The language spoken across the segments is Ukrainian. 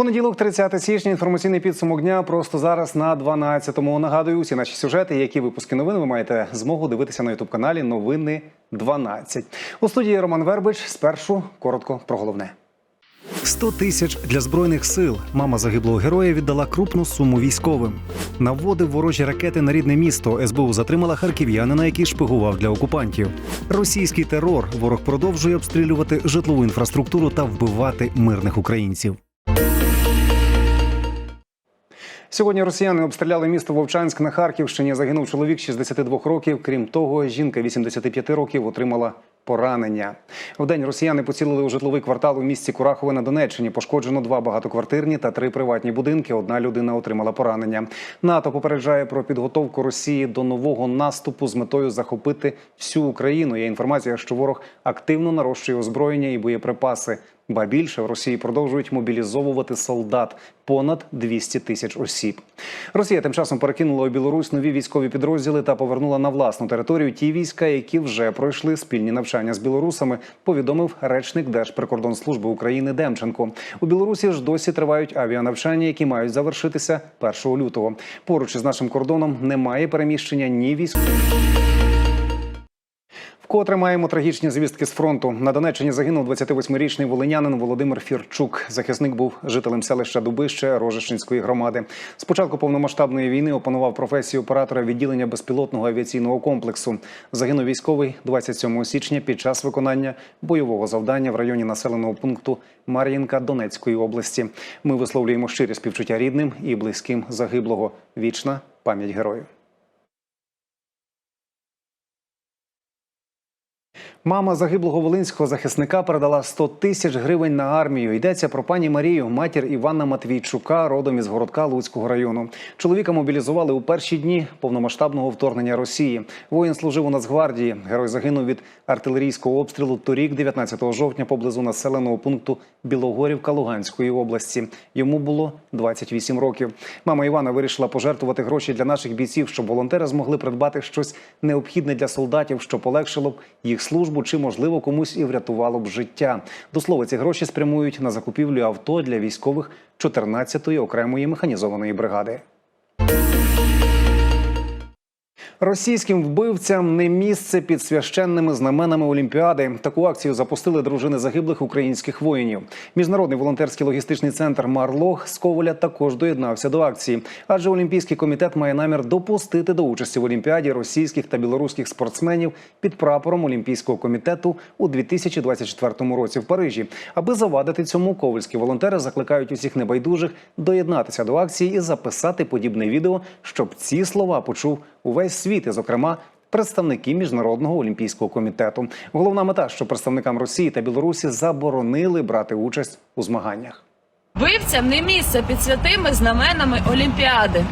Понеділок, 30 січня, інформаційний підсумок дня просто зараз на 12-му. Нагадую, усі наші сюжети, які випуски новин ви маєте змогу дивитися на ютуб каналі Новини 12. У студії Роман Вербич. Спершу коротко про головне. 100 тисяч для збройних сил. Мама загиблого героя віддала крупну суму військовим. Наводив ворожі ракети на рідне місто. СБУ затримала харків'янина, який шпигував для окупантів. Російський терор. Ворог продовжує обстрілювати житлову інфраструктуру та вбивати мирних українців. Сьогодні росіяни обстріляли місто Вовчанськ на Харківщині. Загинув чоловік 62 років. Крім того, жінка 85 років отримала поранення. Вдень росіяни поцілили у житловий квартал у місті Курахове на Донеччині. Пошкоджено два багатоквартирні та три приватні будинки. Одна людина отримала поранення. НАТО попереджає про підготовку Росії до нового наступу з метою захопити всю Україну. Є інформація, що ворог активно нарощує озброєння і боєприпаси. Ба більше в Росії продовжують мобілізовувати солдат понад 200 тисяч осіб. Росія тим часом перекинула у Білорусь нові військові підрозділи та повернула на власну територію ті війська, які вже пройшли спільні навчання з білорусами. Повідомив речник Держприкордонслужби України Демченко. У Білорусі ж досі тривають авіанавчання, які мають завершитися 1 лютого. Поруч із нашим кордоном немає переміщення ні військових. Вкотре маємо трагічні звістки з фронту. На Донеччині загинув 28-річний волинянин Володимир Фірчук. Захисник був жителем селища Дубище Рожешинської громади. З початку повномасштабної війни опанував професію оператора відділення безпілотного авіаційного комплексу. Загинув військовий 27 січня під час виконання бойового завдання в районі населеного пункту Мар'їнка Донецької області. Ми висловлюємо щирі співчуття рідним і близьким загиблого. Вічна пам'ять героїв. Мама загиблого волинського захисника передала 100 тисяч гривень на армію. Йдеться про пані Марію, матір Івана Матвійчука, родом із городка Луцького району. Чоловіка мобілізували у перші дні повномасштабного вторгнення Росії. Воїн служив у Нацгвардії. Герой загинув від артилерійського обстрілу торік, 19 жовтня, поблизу населеного пункту Білогорівка Луганської області. Йому було 28 років. Мама Івана вирішила пожертвувати гроші для наших бійців, щоб волонтери змогли придбати щось необхідне для солдатів, що полегшило б їх службу чи, можливо, комусь і врятувало б життя. До слова, ці гроші спрямують на закупівлю авто для військових 14-ї окремої механізованої бригади. Російським вбивцям не місце під священними знаменами Олімпіади. Таку акцію запустили дружини загиблих українських воїнів. Міжнародний волонтерський логістичний центр Марлох з Коваля також доєднався до акції, адже Олімпійський комітет має намір допустити до участі в Олімпіаді російських та білоруських спортсменів під прапором Олімпійського комітету у 2024 році в Парижі. Аби завадити цьому, ковальські волонтери закликають усіх небайдужих доєднатися до акції і записати подібне відео, щоб ці слова почув увесь світ, і, зокрема. Представники міжнародного олімпійського комітету. Головна мета, що представникам Росії та Білорусі заборонили брати участь у змаганнях. Вбивцям не місце під святими знаменами Олімпіади.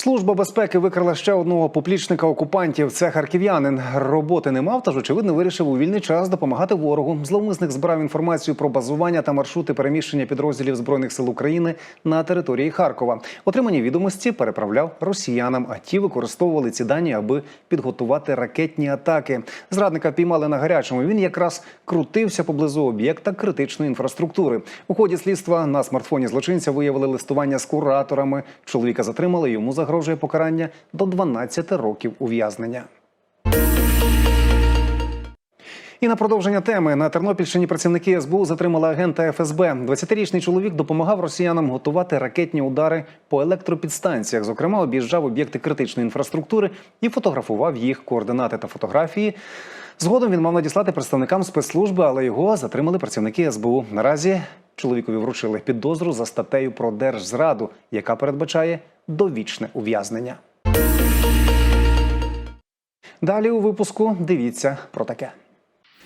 Служба безпеки викрила ще одного поплічника окупантів. Це харків'янин. Роботи не мав, тож очевидно вирішив у вільний час допомагати ворогу. Зловмисник збирав інформацію про базування та маршрути переміщення підрозділів збройних сил України на території Харкова. Отримані відомості переправляв росіянам, а ті використовували ці дані, аби підготувати ракетні атаки. Зрадника піймали на гарячому. Він якраз крутився поблизу об'єкта критичної інфраструктури. У ході слідства на смартфоні злочинця виявили листування з кураторами. Чоловіка затримали. Йому загрожує покарання до 12 років ув'язнення. І на продовження теми на Тернопільщині працівники СБУ затримали агента ФСБ. 20-річний чоловік допомагав росіянам готувати ракетні удари по електропідстанціях. Зокрема, об'їжджав об'єкти критичної інфраструктури і фотографував їх координати та фотографії. Згодом він мав надіслати представникам спецслужби, але його затримали працівники СБУ. Наразі чоловікові вручили підозру за статтею про держзраду, яка передбачає довічне ув'язнення. Далі у випуску дивіться про таке.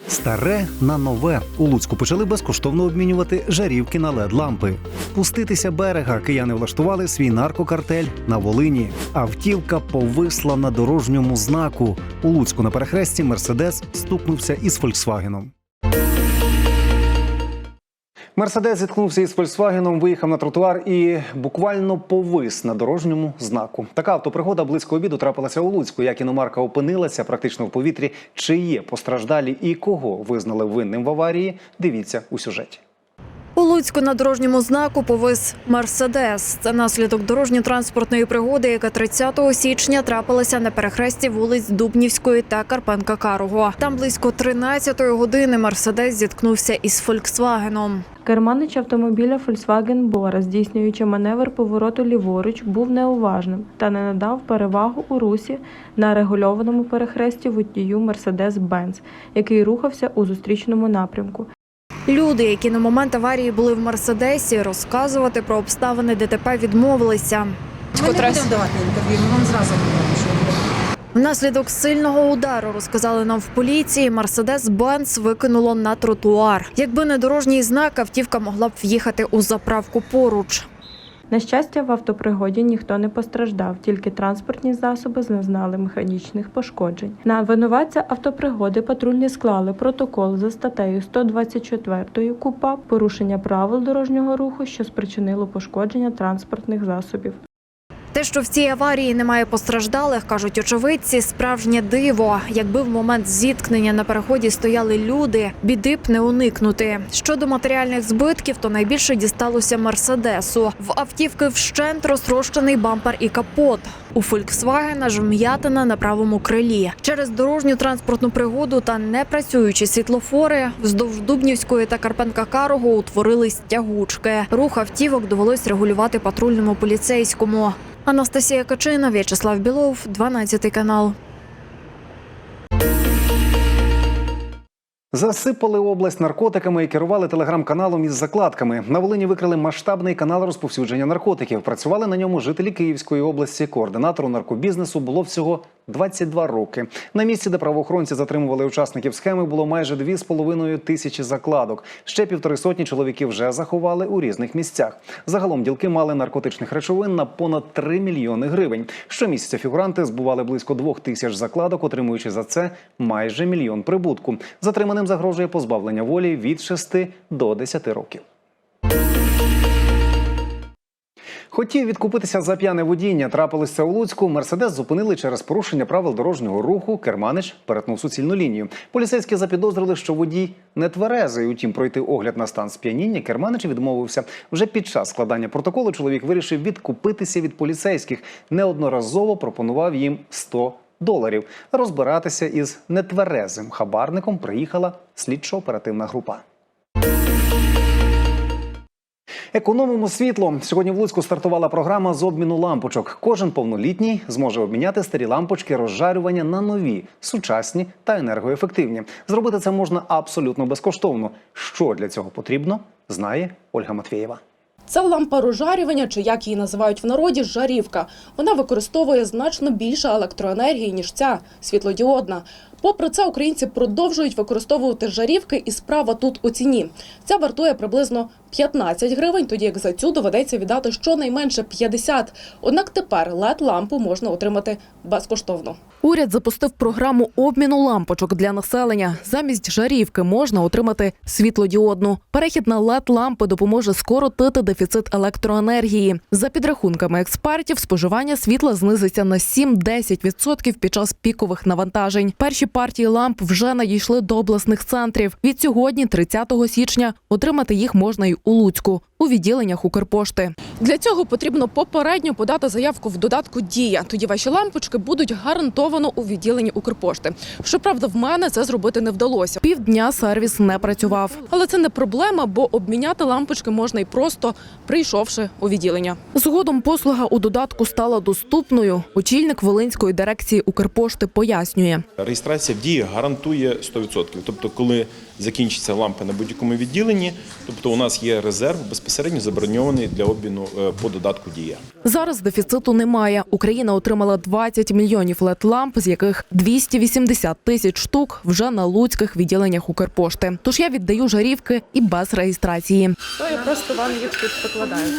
Старе на нове у Луцьку почали безкоштовно обмінювати жарівки на led лампи. Пуститися берега кияни влаштували свій наркокартель на Волині. Автівка повисла на дорожньому знаку. У Луцьку на перехресті Мерседес стукнувся із Фольксвагеном. Мерседес зіткнувся із Фольксвагеном, виїхав на тротуар і буквально повис на дорожньому знаку. Така автопригода близько обіду трапилася у Луцьку. Як іномарка опинилася практично в повітрі. Чи є постраждалі і кого визнали винним в аварії? Дивіться у сюжеті. У Луцьку на дорожньому знаку повис Мерседес. Це наслідок дорожньо-транспортної пригоди, яка 30 січня трапилася на перехресті вулиць Дубнівської та Карпенка Карого. Там близько 13-ї години Мерседес зіткнувся із Фольксвагеном. Керманич автомобіля Volkswagen Bora, здійснюючи маневр повороту ліворуч, був неуважним та не надав перевагу у русі на регульованому перехресті водію Mercedes-Benz, який рухався у зустрічному напрямку. Люди, які на момент аварії були в Мерседесі, розказувати про обставини ДТП відмовилися. Ми не будемо давати інтерв'ю, ми вам зразу. Внаслідок сильного удару розказали нам в поліції. Мерседес Бенц викинуло на тротуар. Якби не дорожній знак, автівка могла б в'їхати у заправку поруч. На щастя, в автопригоді ніхто не постраждав, тільки транспортні засоби зазнали механічних пошкоджень. На винуватця автопригоди патрульні склали протокол за статтею 124 КУПАП порушення правил дорожнього руху, що спричинило пошкодження транспортних засобів. Що в цій аварії немає постраждалих, кажуть очевидці, справжнє диво. Якби в момент зіткнення на переході стояли люди, біди б не уникнути. Щодо матеріальних збитків, то найбільше дісталося Мерседесу. В автівки вщент розтрощений бампер і капот. У Фольксвагена ж вм'ятина на правому крилі. Через дорожню транспортну пригоду та непрацюючі світлофори вздовж Дубнівської та Карпенка Карого утворились тягучки. Рух автівок довелось регулювати патрульному поліцейському. Анастасія Качина, В'ячеслав Білов, 12 канал. Засипали область наркотиками і керували телеграм-каналом із закладками. На Волині викрили масштабний канал розповсюдження наркотиків. Працювали на ньому жителі Київської області. Координатору наркобізнесу було всього 22 роки. На місці, де правоохоронці затримували учасників схеми, було майже 2,5 тисячі закладок. Ще півтори сотні чоловіків вже заховали у різних місцях. Загалом ділки мали наркотичних речовин на понад 3 мільйони гривень. Щомісяця фігуранти збували близько двох тисяч закладок, отримуючи за це майже мільйон прибутку. Затриманим загрожує позбавлення волі від 6 до 10 років. Хотів відкупитися за п'яне водіння. Трапилося у Луцьку. Мерседес зупинили через порушення правил дорожнього руху. Керманич перетнув суцільну лінію. Поліцейські запідозрили, що водій не тверезий. Утім, пройти огляд на стан сп'яніння Керманич відмовився. Вже під час складання протоколу чоловік вирішив відкупитися від поліцейських. Неодноразово пропонував їм 100 доларів. Розбиратися із нетверезим хабарником приїхала слідчо-оперативна група. Економимо світло. Сьогодні в Луцьку стартувала програма з обміну лампочок. Кожен повнолітній зможе обміняти старі лампочки розжарювання на нові, сучасні та енергоефективні. Зробити це можна абсолютно безкоштовно. Що для цього потрібно, знає Ольга Матвєєва. Це лампа розжарювання, чи як її називають в народі, жарівка. Вона використовує значно більше електроенергії, ніж ця світлодіодна. Попри це, українці продовжують використовувати жарівки, і справа тут у ціні. Ця вартує приблизно 15 гривень, тоді як за цю доведеться віддати щонайменше 50. Однак тепер LED-лампу можна отримати безкоштовно. Уряд запустив програму обміну лампочок для населення. Замість жарівки можна отримати світлодіодну. Перехід на led лампи допоможе скоротити дефіцит електроенергії. За підрахунками експертів, споживання світла знизиться на 7-10% під час пікових навантажень. Перші партії ламп вже надійшли до обласних центрів. Від сьогодні, 30 січня, отримати їх можна й у Луцьку у відділеннях Укрпошти. Для цього потрібно попередньо подати заявку в додатку Дія. Тоді ваші лампочки будуть гарантовано у відділенні Укрпошти. Щоправда, в мене це зробити не вдалося. Півдня сервіс не працював. Але це не проблема, бо обміняти лампочки можна і просто прийшовши у відділення. Згодом послуга у додатку стала доступною. Очільник Волинської дирекції Укрпошти пояснює. Реєстрація в дії гарантує 100%. Тобто, коли закінчиться лампа на будь-якому відділенні, тобто у нас є резерв безпосередньо заброньований для обміну е, по додатку Дія. Зараз дефіциту немає. Україна отримала 20 мільйонів led ламп з яких 280 тисяч штук вже на луцьких відділеннях Укрпошти. Тож я віддаю жарівки і без реєстрації. То я просто вам їх тут покладаю.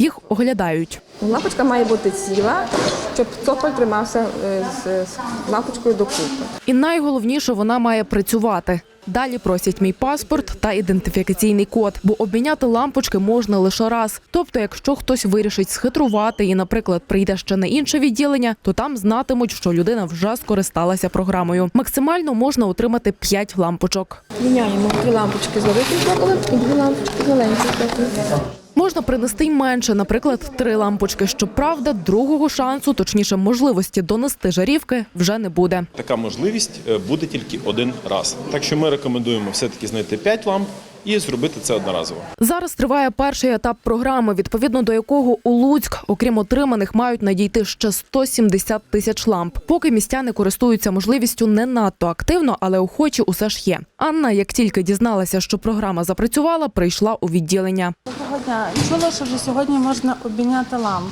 Їх оглядають. Лампочка має бути ціла, щоб цоколь тримався е, з, лампочкою докупи. І найголовніше, вона має працювати. Далі просять мій паспорт та ідентифікаційний код, бо обміняти лампочки можна лише раз. Тобто, якщо хтось вирішить схитрувати і, наприклад, прийде ще на інше відділення, то там знатимуть, що людина вже скористалася програмою. Максимально можна отримати 5 лампочок. Міняємо дві лампочки з великим цоколем і дві лампочки з маленьким цоколем. Можна принести й менше, наприклад, три лампочки. Щоправда, другого шансу, точніше, можливості донести жарівки вже не буде. Така можливість е, буде тільки один раз. Так що ми рекомендуємо все-таки знайти п'ять ламп і зробити це одноразово. Зараз триває перший етап програми, відповідно до якого у Луцьк, окрім отриманих, мають надійти ще 170 тисяч ламп. Поки містяни користуються можливістю не надто активно, але охочі усе ж є. Анна, як тільки дізналася, що програма запрацювала, прийшла у відділення. Доброго дня. Чула, що вже сьогодні можна обміняти лампи.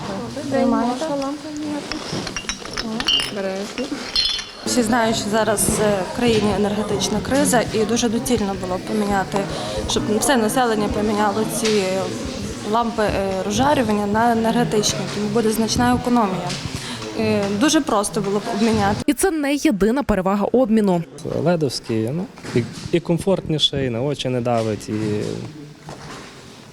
Ви маєте? Бережно. Всі знають, що зараз в країні енергетична криза, і дуже доцільно було поміняти, щоб все населення поміняло ці лампи е, розжарювання на енергетичні, тому буде значна економія. Е, Дуже просто було б обміняти. І це не єдина перевага обміну. Ледовський, ну, і, і комфортніше, і на очі не давить, і.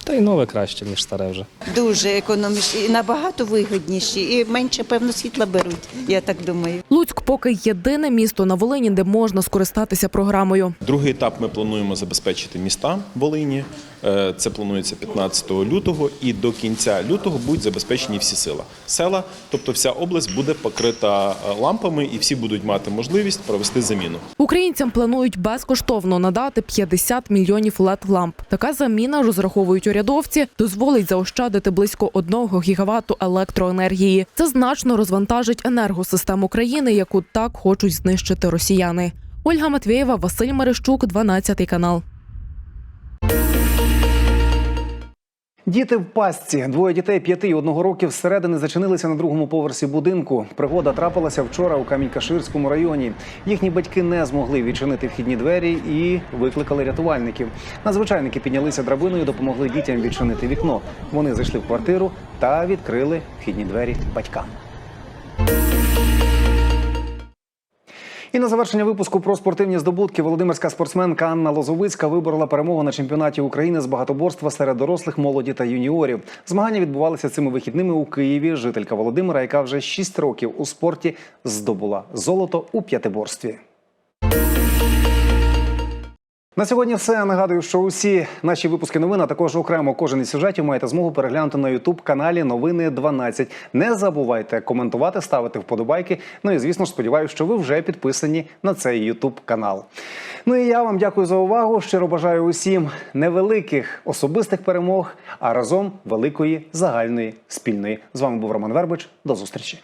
Та й нове краще, ніж старе вже. Дуже економічні і набагато вигідніші, і менше, певно, світла беруть, я так думаю. Луцьк поки єдине місто на Волині, де можна скористатися програмою. Другий етап ми плануємо забезпечити міста Волині. Е, Це планується 15 лютого, і до кінця лютого будуть забезпечені всі села. Села, тобто вся область буде покрита е, лампами, і всі будуть мати можливість провести заміну. Українцям планують безкоштовно надати 50 мільйонів led ламп. Така заміна розраховують урядовці, дозволить заощадити близько 1 гігавату електроенергії. Це значно розвантажить енергосистему країни, яку так хочуть знищити росіяни. Ольга Матвєєва, Василь Мерещук, 12 канал. Діти в пастці. Двоє дітей п'яти і одного років зсередини зачинилися на другому поверсі будинку. Пригода трапилася вчора у Камінь-Каширському районі. Їхні батьки не змогли відчинити вхідні двері і викликали рятувальників. Надзвичайники піднялися драбиною, допомогли дітям відчинити вікно. Вони зайшли в квартиру та відкрили вхідні двері батькам. І на завершення випуску про спортивні здобутки володимирська спортсменка Анна Лозовицька виборола перемогу на чемпіонаті України з багатоборства серед дорослих, молоді та юніорів. Змагання відбувалися цими вихідними у Києві. Жителька Володимира, яка вже 6 років у спорті здобула золото у п'ятиборстві. На сьогодні все. Нагадую, що усі наші випуски новин, а також окремо кожен із сюжетів маєте змогу переглянути на Ютуб каналі Новини 12. Не забувайте коментувати, ставити вподобайки. Ну і звісно сподіваюся, що ви вже підписані на цей Ютуб канал. Ну і я вам дякую за увагу. Щиро бажаю усім невеликих особистих перемог, а разом великої загальної спільної. З вами був Роман Вербич. До зустрічі.